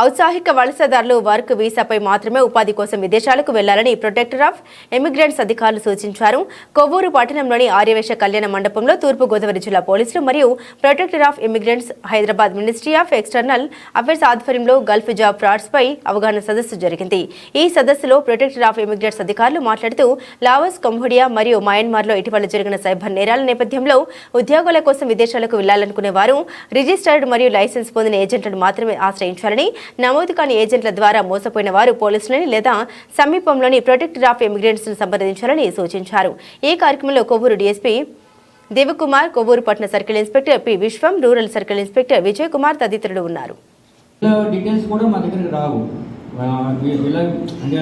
ఔత్సాహిక వలసదారులు వర్క్ వీసాపై మాత్రమే ఉపాధి కోసం విదేశాలకు వెళ్ళాలని ప్రొటెక్టర్ ఆఫ్ ఎమిగ్రెంట్స్ అధికారులు సూచించారు. కొవ్వూరు పట్టణంలోని ఆర్యవేశ కళ్యాణ మండపంలో తూర్పుగోదావరి జిల్లా పోలీసులు మరియు protector of immigrants Hyderabad ministry of external affairs ఆధ్వర్యంలో గల్ఫ్ జాబ్ ఫ్రాడ్స్ పై అవగాహన సదస్సు జరిగింది. ఈ సదస్సులో ప్రొటెక్టర్ ఆఫ్ ఇమిగ్రెంట్స్ అధికారులు మాట్లాడుతూ లావోస్ కంబోడియా మరియు మయన్మార్లో ఇటీవల జరిగిన సైబర్ నేరాల నేపథ్యంలో ఉద్యోగాల కోసం విదేశాలకు వెళ్ళాలనుకునే వారు రిజిస్టర్డ్ మరియు లైసెన్స్ పొందిన ఏజెంట్లను మాత్రమే ఆశ్రయించాలని నమోదు కాని ఏజెంట్ల ద్వారా మోసపోయిన వారు పోలీసులని లేదా సమీపంలోని ప్రొటెక్టర్ ఆఫ్ ఇమిగ్రెంట్స్ సంప్రదించాలని సూచించారు. ఈ కార్యక్రమంలో కొవ్వూరు డీఎస్పీ దేవకుమార్ కొవ్వూరు పట్టణ circle inspector P Viswam rural circle inspector Vijay Kumar తదితరులు ఉన్నారు. డీటెయిల్స్ కూడా మా దగ్గరికి రావు. ఇలా అంటే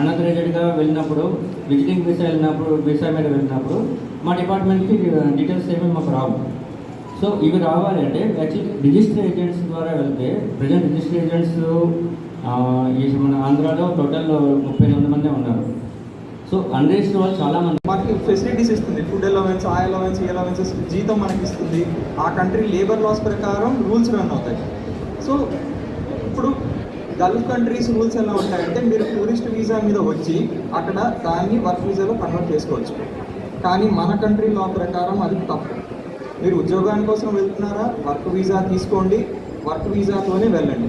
అన్అథరైజ్డ్గా వెళ్ళినప్పుడు విజిటింగ్ వీసా వెళ్ళినప్పుడు వీసా మీద వెళ్ళినప్పుడు మా డిపార్ట్మెంట్కి డీటెయిల్స్ ఏమీ మాకు రావు. సో ఇవి రావాలి అంటే యాక్చువల్లీ రిజిస్టర్ ఏజెంట్స్ ద్వారా వెళ్తే ప్రజెంట్ రిజిస్టర్ ఏజెంట్స్ ఈ మన ఆంధ్రాలో టోటల్ ముప్పై తొమ్మిది మంది ఉన్నారు. సో అన్రిజిస్టర్ వాళ్ళు చాలామంది. మనకి ఫెసిలిటీస్ ఇస్తుంది ఫుడ్ అలవెన్స్ ఆ అలవెన్స్ ఈ అలవెన్సెస్ జీతం మనకి ఇస్తుంది. ఆ కంట్రీ లేబర్ లాస్ ప్రకారం రూల్స్ రన్ అవుతాయి. సో ఇప్పుడు గల్ఫ్ కంట్రీస్ రూల్స్ ఎలా ఉంటాయంటే మీరు టూరిస్ట్ వీసా మీద వచ్చి అక్కడ దాన్ని వర్క్ వీసాలో కన్వర్ట్ చేసుకోవచ్చు. కానీ మన కంట్రీ లా ప్రకారం అది తప్పు. మీరు ఉద్యోగాని కోసం వెళ్తున్నారా? వర్క్ వీసా తీసుకోండి. వర్క్ వీసాతోనే వెళ్ళండి.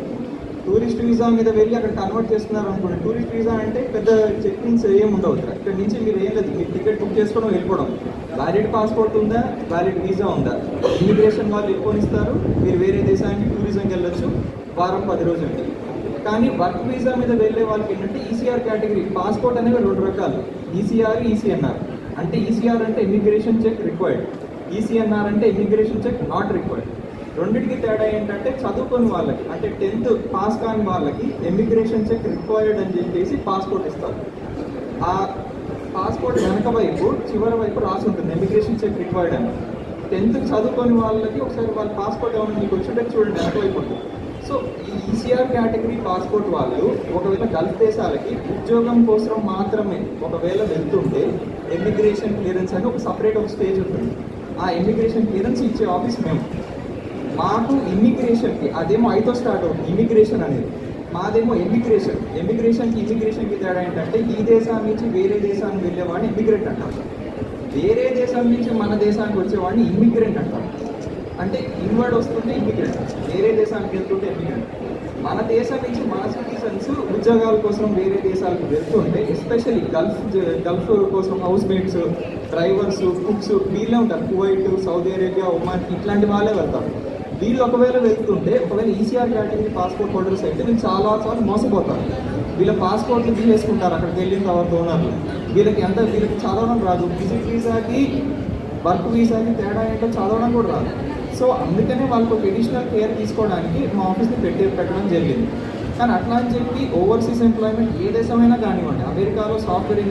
టూరిస్ట్ వీసా మీద వెళ్ళి అక్కడ కన్వర్ట్ చేస్తున్నారు అనుకోండి టూరిస్ట్ వీసా అంటే పెద్ద చెక్కింగ్స్ ఏం ఉండవు ఇక్కడ నుంచి మీరు ఏం లేదు మీరు టికెట్ బుక్ చేసుకోవడం వెళ్ళిపోవడం. వ్యాలిడ్ పాస్పోర్ట్ ఉందా? వ్యాలిడ్ వీసా ఉందా? ఇమిగ్రేషన్ వాళ్ళు ఎక్కువనిస్తారు మీరు వేరే దేశానికి టూరిజంకి వెళ్ళొచ్చు. వారం పది రోజులకి. కానీ వర్క్ వీసా మీద వెళ్ళే వాళ్ళకి ఏంటంటే ఈసీఆర్ కేటగిరీ పాస్పోర్ట్ అనేవి రెండు రకాలు. ECR ECNR. అంటే ఈసీఆర్ అంటే ఇమిగ్రేషన్ చెక్ రిక్వైర్డ్. ఈసీఎన్ఆర్ అంటే ఇమిగ్రేషన్ చెక్ నాట్ రిక్వైర్డ్ రెండింటికి తేడా ఏంటంటే చదువుకుని వాళ్ళకి అంటే టెన్త్ పాస్ కాని వాళ్ళకి ఎమిగ్రేషన్ చెక్ రిక్వైర్డ్ అని చెప్పేసి పాస్పోర్ట్ ఇస్తారు. ఆ పాస్పోర్ట్ వెనక వైపు చివరి వైపు రాసి ఉంటుంది ఎమిగ్రేషన్ చెక్ రిక్వైర్డ్ అని. టెన్త్ చదువుకొని వాళ్ళకి ఒకసారి వాళ్ళ పాస్పోర్ట్ ఏమైనా మీకు వచ్చింటే చూడండి వెనక వైపు ఉంటుంది. సో ఈ ఈసీఆర్ కేటగిరీ పాస్పోర్ట్ వాళ్ళు ఒకవేళ గల్ఫ్ దేశాలకి ఉద్యోగం కోసం మాత్రమే ఒకవేళ వెళ్తుంటే ఎమిగ్రేషన్ క్లియరెన్స్ అని ఒక సపరేట్ ఒక స్టేజ్ ఉంటుంది. ఆ ఇమిగ్రేషన్ క్లియరెన్స్ ఇచ్చే ఆఫీస్ మేము మాకు ఇమ్మిగ్రేషన్కి అదేమో ఐతో స్టార్ట్ అవుతుంది ఇమిగ్రేషన్ అనేది. మాదేమో ఎమిగ్రేషన్ ఎమిగ్రేషన్కి ఇమిగ్రేషన్కి తేడా ఏంటంటే ఈ దేశం నుంచి వేరే దేశానికి వెళ్ళేవాడిని ఇమిగ్రెంట్ అంటారు వేరే దేశం నుంచి మన దేశానికి వచ్చేవాడిని ఇమ్మిగ్రెంట్ అంటారు అంటే ఇన్వర్డ్ వస్తుంటే ఇమిగ్రెంట్ వేరే దేశానికి వెళ్తుంటే ఇమిగ్రెంట్ మన దేశం నుంచి మన సిటిజన్స్ ఉద్యోగాల కోసం వేరే దేశాలకు వెళ్తుంటే ఎస్పెషల్లీ గల్ఫ్ గల్ఫ్ కోసం హౌస్ మేట్స్ డ్రైవర్స్ కుక్స్ వీళ్ళే ఉంటారు. కువైట్ సౌదీ అరేబియా ఒమాన్ ఇట్లాంటి వాళ్ళే వెళ్తారు. వీళ్ళు ఒకవేళ వెళ్తుంటే ఒకవేళ ఈసీఆర్ కేటగిరీ పాస్పోర్ట్ హోల్డర్స్ అయితే వీళ్ళు చాలా సార్లు మోసపోతారు. వీళ్ళ పాస్పోర్ట్లు తీసేసుకుంటారు అక్కడికి వెళ్ళిన తర్వాత ఓనర్లు వీళ్ళకి ఎంత వీళ్ళకి చదవడం రాదు. విజిట్ వీసాకి వర్క్ వీసాకి తేడా ఏంటో చదవడం కూడా రాదు. సో అందుకనే వాళ్ళకు ఒక ఎడిషనల్ కేర్ తీసుకోవడానికి మా ఆఫీస్ని పెట్టి పెట్టడం జరిగింది. కానీ అట్లా అని చెప్పి ఓవర్సీస్ ఎంప్లాయ్మెంట్ ఏ దేశమైనా కానివ్వండి అమెరికాలో సాఫ్ట్వేర్